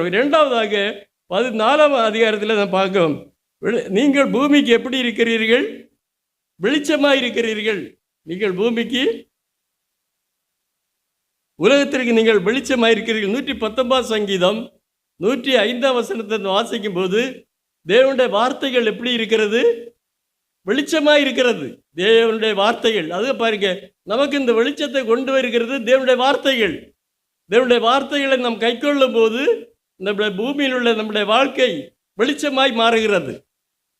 இரண்டாவதாக பதினாலாம் அதிகாரத்தில் நான் பார்க்கிறோம். நீங்கள் பூமிக்கு எப்படி இருக்கிறீர்கள்? வெளிச்சமாக இருக்கிறீர்கள். நீங்கள் பூமிக்கு உலகத்திற்கு நீங்கள் வெளிச்சமாக இருக்கிறீர்கள். நூற்றி பத்தொன்பது சங்கீதம் நூற்றி ஐந்தாம் வசனத்தை வாசிக்கும் போது தேவனுடைய வார்த்தைகள் எப்படி இருக்கிறது? வெளிச்சமாக இருக்கிறது. தேவனுடைய வார்த்தைகள். அது பாருங்க நமக்கு இந்த வெளிச்சத்தை கொண்டு வருகிறது தேவனுடைய வார்த்தைகள். தேவனுடைய வார்த்தைகளை நாம் கைக்கொள்ளும் போது நம்முடைய பூமியில் உள்ள நம்முடைய வாழ்க்கை வெளிச்சமாய் மாறுகிறது.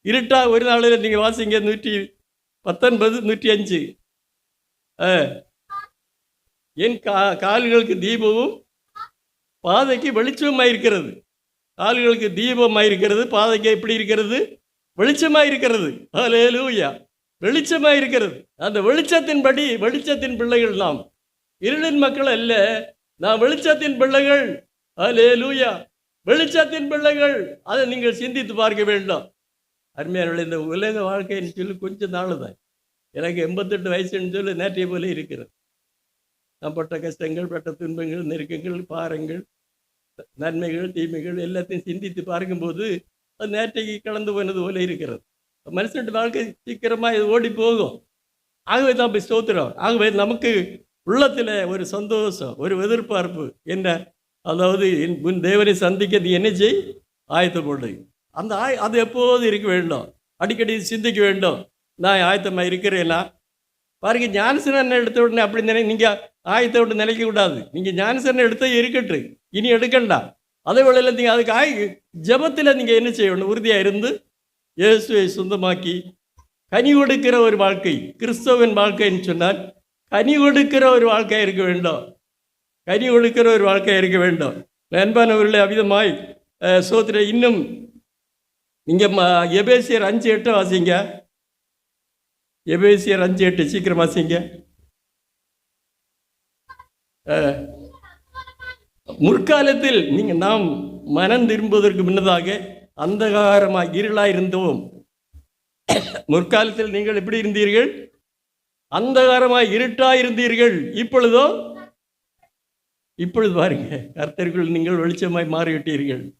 இருட்டா ஒரு நாளில் நீங்கள் வாசிங்க நூற்றி பத்தொன்பது நூற்றி அஞ்சு. ஆ. என் கா கால்களுக்கு தீபமும் பாதைக்கு வெளிச்சமாக இருக்கிறது. கால்களுக்கு தீபமாக இருக்கிறது. பாதைக்கு எப்படி இருக்கிறது? வெளிச்சமாக இருக்கிறது. ஹalleluya. வெளிச்சமாக இருக்கிறது. அந்த வெளிச்சத்தின்படி வெளிச்சத்தின் பிள்ளைகள் நாம். இருளின் மக்கள் அல்ல. நான் வெளிச்சத்தின் பிள்ளைகள். ஹalleluya. வெளிச்சத்தின் பிள்ளைகள். அதை நீங்கள் சிந்தித்து பார்க்க வேண்டும். அருமையான இந்த உலக வாழ்க்கைன்னு சொல்லி கொஞ்சம் நாள் தான் எனக்கு எண்பத்தெட்டு வயசுன்னு சொல்லி நேற்றைய போல இருக்கிறது. நான் பட்ட கஷ்டங்கள் பட்ட துன்பங்கள் நெருக்கங்கள் பாரங்கள் நன்மைகள் தீமைகள் எல்லாத்தையும் சிந்தித்து பார்க்கும்போது அது நேற்றைக்கு கலந்து போனது போல இருக்கிறது. மனுஷன் வாழ்க்கை சீக்கிரமாக இது ஓடி போகும். ஆகவே தான் போய் சோத்துறோம் ஆகவே நமக்கு உள்ளத்தில் ஒரு சந்தோஷம் ஒரு எதிர்பார்ப்பு என்ன அதாவது உன் தேவனை சந்திக்க நீ என்ன செய் ஆயத்தப்படு அந்த ஆய் அது எப்போது இருக்க வேண்டும். அடிக்கடி சிந்திக்க வேண்டும். நான் ஆயத்தமாக இருக்கிறேன்னா பாருங்க ஞானசனன் எடுத்த உடனே அப்படி நினை நீங்கள் ஆயத்தை விட்டு நினைக்க கூடாது. நீங்கள் ஞானசனன் எடுத்த இருக்கட்டு இனி எடுக்கண்டா. அதே வேளையில் நீங்கள் அதுக்கு ஆய் ஜபத்தில் நீங்கள் என்ன செய்யணும்? உறுதியாக இருந்து இயேசுவை சொந்தமாக்கி கனி கொடுக்கிற ஒரு வாழ்க்கை கிறிஸ்தவன் வாழ்க்கைன்னு சொன்னால் கனி கொடுக்கிற ஒரு வாழ்க்கை இருக்க வேண்டும். கனி கொடுக்கிற ஒரு வாழ்க்கை இருக்க வேண்டும். நண்பானவர்களே அவிதமாய் சோத்திர இன்னும் நீங்கள் எபேசியர் அஞ்சு எட்டு வாசிங்க. எபேசியர் அஞ்சு எட்டு சீக்கிரம் வாசிங்க. முற்காலத்தில் நீங்கள் நாம் மனம் திரும்புவதற்கு முன்னதாக அந்தகாரமாக இருளாக இருந்தோம். முற்காலத்தில் நீங்கள் எப்படி இருந்தீர்கள்? அந்தகாரமாக இருட்டாக இருந்தீர்கள். இப்பொழுதோ இப்பொழுது பாருங்க கர்த்தருக்குள் நீங்கள் வெளிச்சமாய் மாறிவிட்டீர்கள்.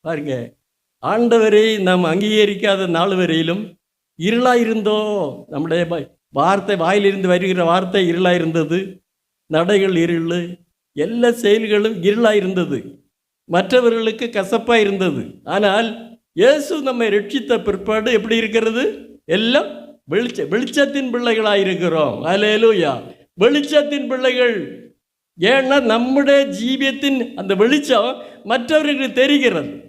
பாருங்க ஆண்டவரை நாம் அங்கீகரிக்காத நாள் வரையிலும் இருளாக இருந்தோம் நம்முடைய வார்த்தை வாயிலிருந்து வருகிற வார்த்தை இருளாக இருந்தது நடைகள் இருள் எல்லா செயல்களும் இருளாக இருந்தது மற்றவர்களுக்கு கசப்பாக இருந்தது ஆனால் இயேசு நம்மை ரட்சித்த பிற்பாடு எப்படி இருக்கிறது? எல்லாம் வெளிச்ச வெளிச்சத்தின் பிள்ளைகளாக இருக்கிறோம் அலேலூயா வெளிச்சத்தின் பிள்ளைகள் ஏன்னா நம்முடைய ஜீவியத்தின் அந்த வெளிச்சம் மற்றவர்களுக்கு தெரிகிறது.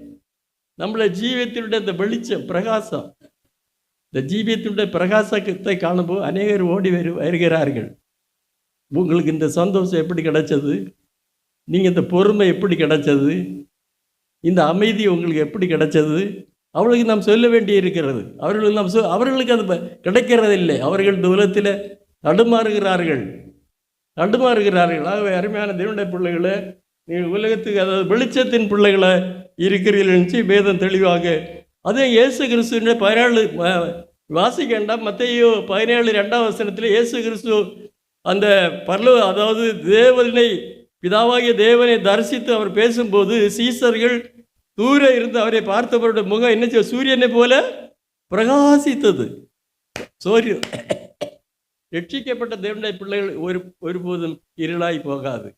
நம்முடைய ஜீவியத்தினுடைய அந்த வெளிச்சம் பிரகாசம். இந்த ஜீவியத்தினுடைய பிரகாசத்தை காணும்போது அநேகர் ஓடி வரு வருகிறார்கள். உங்களுக்கு இந்த சந்தோஷம் எப்படி கிடைச்சது? நீங்கள் இந்த பொறுமை எப்படி கிடைச்சது? இந்த அமைதி உங்களுக்கு எப்படி கிடைச்சது? அவர்களுக்கு நாம் சொல்ல வேண்டி இருக்கிறது. அவர்களுக்கு நாம் சொ அவர்களுக்கு அது ப- கிடைக்கிறதில்லை. அவர்கள் இந்த உலகத்தில் தடுமாறுகிறார்கள். தடுமாறுகிறார்கள் ஆகவே அருமையான தேவனுடைய பிள்ளைகளை நீங்கள் உலகத்துக்கு அதாவது வெளிச்சத்தின் பிள்ளைகளை இருக்கிறீர்கள் வேதம் தெளிவாக. அதே இயேசு கிறிஸ்துவினுடைய பதினேழு வாசிக்க வேண்டாம். மத்தையோ பதினேழு ரெண்டாம் வசனத்தில் இயேசு கிறிஸ்து அந்த பரலோ அதாவது தேவனை பிதாவாகிய தேவனை தரிசித்து அவர் பேசும்போது சீசர்கள் தூர இருந்து அவரை பார்த்தவருடைய முகம் என்ன சூரியனை போல பிரகாசித்தது. சூரியன் ரட்சிக்கப்பட்ட தேவனுடைய பிள்ளைகள் ஒரு ஒருபோதும் இருளாய் போகாது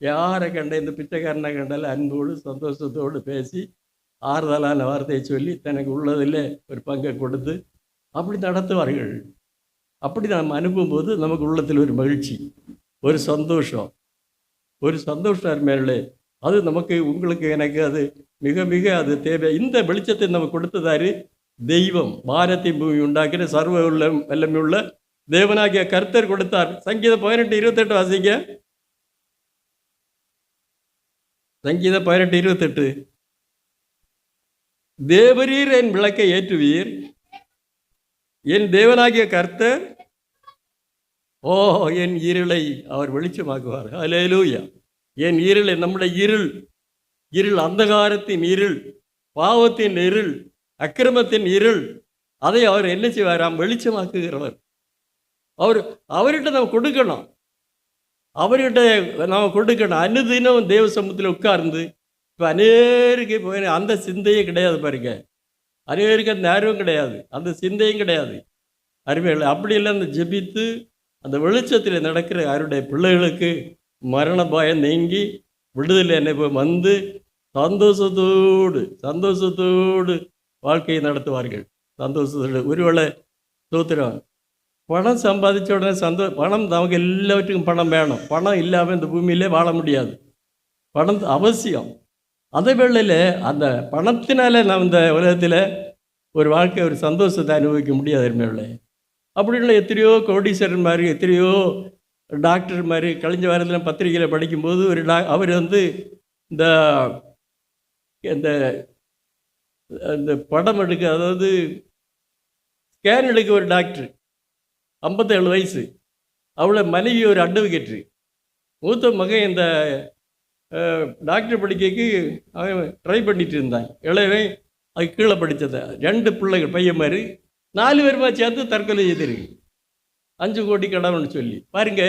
யாரை கண்ட இந்த பிச்சைக்காரனை கண்டால் அன்போடு சந்தோஷத்தோடு பேசி ஆறுதலான வார்த்தையை சொல்லி தனக்கு உள்ளதில் ஒரு பங்கை கொடுத்து அப்படி நடத்துவார்கள் அப்படி நாம் அனுப்பும்போது நமக்கு உள்ளத்தில் ஒரு மகிழ்ச்சி ஒரு சந்தோஷம் ஒரு சந்தோஷம் மேலே அது நமக்கு உங்களுக்கு எனக்கு அது மிக மிக அது தேவை இந்த வெளிச்சத்தை நமக்கு கொடுத்ததாரு தெய்வம் வானத்தை பூமி உண்டாக்கிற சர்வ உள்ள வல்லமையுள்ள தேவனாகிய கர்த்தர் கொடுத்தார். சங்கீதம் பதினெட்டு இருபத்தெட்டு வாசிங்க. சங்கீதம் பதினெட்டு இருபத்தெட்டு. தேவரீர் என் விளக்கை ஏற்றுவீர். என் தேவனாகிய கர்த்தர் ஓ என் இருளை அவர் வெளிச்சமாக்குவார். அலேலூயா என் இருளை நம்முடைய இருள் இருள் அந்தகாரத்தின் இருள் பாவத்தின் இருள் அக்கிரமத்தின் இருள் அதை அவர் என்ன செய்வாராம்? வெளிச்சமாக்குகிறவர். அவர் அவர்கிட்ட நம்ம கொடுக்கணும். அவர்கிட்ட நாம் கொடுக்கணும். அனுதினம் தேவ சமூகத்தில் உட்கார்ந்து இப்போ அநேருக்கு இப்போ அந்த சிந்தையே கிடையாது பாருங்க. அநேருக்கு அந்த நேரமும் கிடையாது. அந்த சிந்தையும் கிடையாது. அருமைகளை அப்படி இல்லை அந்த ஜெபித்து அந்த வெளிச்சத்தில் நடக்கிற அவருடைய பிள்ளைகளுக்கு மரண பயம் நீங்கி விடுதலை அனுபவம் வந்து சந்தோஷத்தோடு சந்தோஷத்தோடு வாழ்க்கையை நடத்துவார்கள். சந்தோஷத்தோடு. ஒருவேளை சோத்திரம் பணம் சம்பாதிச்ச உடனே சந்தோ பணம் நமக்கு எல்லாவற்றுக்கும் பணம் வேணும். பணம் இல்லாமல் இந்த பூமியிலே வாழ முடியாது. பணம் அவசியம். அதே வேளையில் அந்த பணத்தினால நாம் இந்த உலகத்தில் ஒரு வாழ்க்கை ஒரு சந்தோஷத்தை அனுபவிக்க முடியாது அருமையுள்ள அப்படின்னுள்ள எத்தனையோ கோடீஸ்வரன் மாதிரி எத்தனையோ டாக்டர் மாதிரி கழிஞ்ச வாரத்தில் பத்திரிகையில் படிக்கும்போது ஒரு டா அவர் வந்து இந்த இந்த இந்த படம் எடுக்க அதாவது ஸ்கேன் எடுக்க ஒரு டாக்டர். ஐம்பத்தேழு வயசு. அவளை மனைவி ஒரு அட்வொகேட்ரு மூத்த மகன் இந்த டாக்டர் படிக்கைக்கு அவன் ட்ரை பண்ணிட்டு இருந்தான். இளையவன் அது கீழே படித்ததை ரெண்டு பிள்ளைகள் பையன் மாதிரி நாலு பேருமா சேர்ந்து தற்கொலை செய்திருக்கு. அஞ்சு கோடி கடவுள்னு சொல்லி. பாருங்க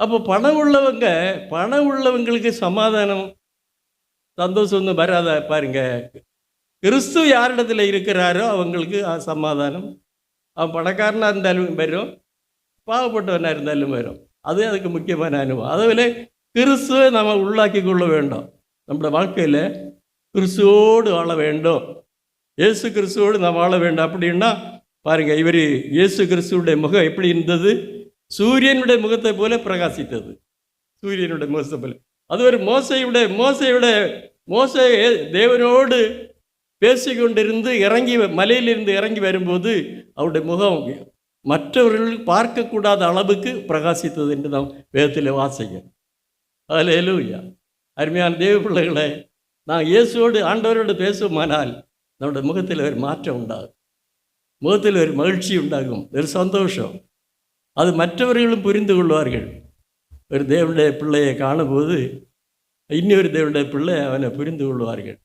அப்போ பணம் உள்ளவங்க பணம் உள்ளவங்களுக்கு சமாதானம் சந்தோஷம் ஒன்றும் வராத பாருங்க. கிறிஸ்து யாரிடத்துல இருக்கிறாரோ அவங்களுக்கு சமாதானம் அவன் பணக்காரனாக இருந்தாலும் வரும் பாவப்பட்டவனாக இருந்தாலும் வரும் அது அதுக்கு முக்கியமான அனுபவம் அதுபோல் கிறிஸ்துவை நம்ம உள்ளாக்கி கொள்ள வேண்டும் நம்மளோட வாழ்க்கையில் கிறிஸ்துவோடு வாழ வேண்டும் இயேசு கிறிஸ்துவோடு நாம் வாழ வேண்டும் அப்படின்னா பாருங்கள் இவர் இயேசு கிறிஸ்துவோடைய முகம் எப்படி இருந்தது சூரியனுடைய முகத்தை போல பிரகாசித்தது சூரியனுடைய முகத்தை போல அது ஒரு மோசையுடைய மோசையுடைய மோச தேவனோடு பேசிக்கொண்டிருந்து இறங்கி மலையிலிருந்து இறங்கி வரும்போது அவருடைய முகம் மற்றவர்கள் பார்க்கக்கூடாத அளவுக்கு பிரகாசித்தது என்று நாம் வேதத்தில் வாசிக்கிறோம். அதில் எழுவியா அருமையான தேவ பிள்ளைகளை நான் இயேசுவோடு ஆண்டவரோடு பேசுமானால் நம்முடைய முகத்தில் ஒரு மாற்றம் உண்டாகும். முகத்தில் ஒரு மகிழ்ச்சி உண்டாகும் ஒரு சந்தோஷம். அது மற்றவர்களும் புரிந்து கொள்வார்கள். ஒரு தேவனுடைய பிள்ளையை காணும்போது இன்னொரு தேவனுடைய பிள்ளை அவனை புரிந்து கொள்வார்கள்.